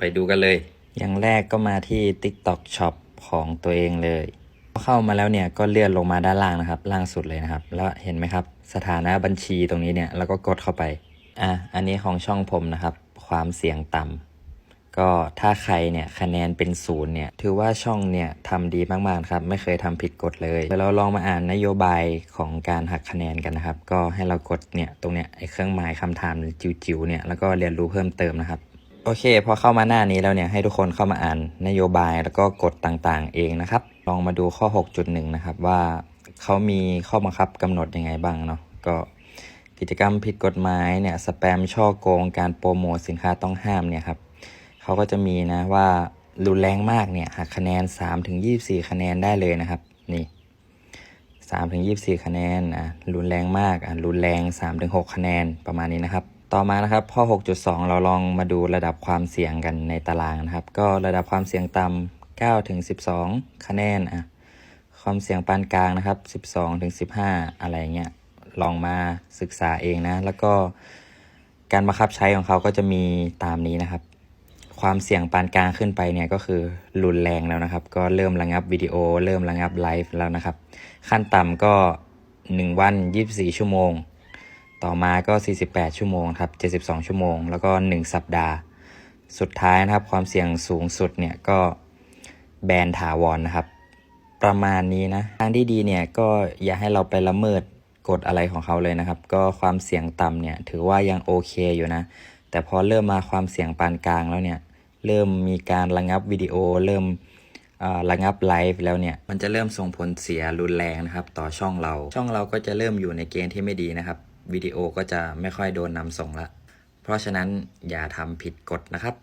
ไปดูกันเลย อย่างแรกก็มาที่ TikTok Shop ของตัวเองเลยเข้ามาแล้วเนี่ยก็เลื่อนลงมาด้านล่างนะครับ ล่างสุดเลยนะครับ แล้วเห็นไหมครับ สถานะบัญชีตรงนี้เนี่ยแล้วก็กดเข้าไปอะอันนี้ของช่องผมนะครับ ความเสี่ยงต่ำก็ถ้าใครเนี่ยคะแนนเป็นศูนย์เนี่ยถือว่าช่องเนี่ยทำดีมากๆครับ ไม่เคยทำผิดกฎเลยเดี๋ยวเราลองมาอ่านนโยบายของการหักคะแนนกันนะครับ ก็ให้เรากดเนี่ยตรงเนี้ยไอ้เครื่องหมายคำถามจิ๋วๆเนี่ยแล้วก็เรียนรู้เพิ่มเติมนะครับ โอเค พอเข้ามาหน้านี้แล้วเนี่ยให้ทุกคนเข้ามาอ่านนโยบายแล้วก็กฎต่างๆ เองนะครับ ลองมาดูข้อ 6.1 นะครับ ว่าเขามีข้อบังคับกำหนดยังไงบ้างเนาะก็กิจกรรมผิดกฎหมายเนี่ยสแปมช่อโกงการโปรโมทสินค้าต้องห้ามเนี่ยครับเขาก็จะมีนะว่ารุนแรงมากเนี่ยหักคะแนน 3-24 คะแนนได้เลยนะครับ นี่3ถึง24 คะแนนอะรุนแรงมากอะรุนแรง3ถึง6คะแนนประมาณนี้นะครับ ต่อมานะครับข้อ6.2 เราลองมาดูระดับความเสี่ยงกันในตารางนะครับ ก็ระดับความเสี่ยงต่ำ9ถึง12 คะแนนอะความเสี่ยงปานกลางนะครับ 12ถึง15 อะไรเงี้ยลองมาศึกษาเองนะ แล้วก็การบังคับใช้ของเขาก็จะมีตามนี้นะครับ ความเสี่ยงปานกลางขึ้นไปเนี่ยก็คือรุนแรงแล้วนะครับ ก็เริ่มระงับวิดีโอ เริ่มระงับไลฟ์แล้วนะครับ ขั้นต่ำก็ 1 วัน 24 ชั่วโมง ต่อมาก็ 48 ชั่วโมงครับ 72 ชั่วโมง แล้วก็ 1 สัปดาห์ สุดท้ายนะครับ ความเสี่ยงสูงสุดเนี่ยก็แบนถาวรนนะครับ ประมาณนี้นะทางที่ดีเนี่ยก็อย่าให้เราไปละเมิดกฎอะไรของเขาเลยนะครับ ก็ความเสี่ยงต่ำเนี่ยถือว่ายังโอเคอยู่นะ แต่พอเริ่มมาความเสี่ยงปานกลางแล้วเนี่ย เริ่มมีการระงับวิดีโอ เริ่มระงับไลฟ์แล้วเนี่ย มันจะเริ่มส่งผลเสียรุนแรงนะครับ ต่อช่องเรา ช่องเราก็จะเริ่มอยู่ในเกณฑ์ที่ไม่ดีนะครับ วิดีโอก็จะไม่ค่อยโดนนำส่งละ เพราะฉะนั้นอย่าทำผิดกฎนะครับ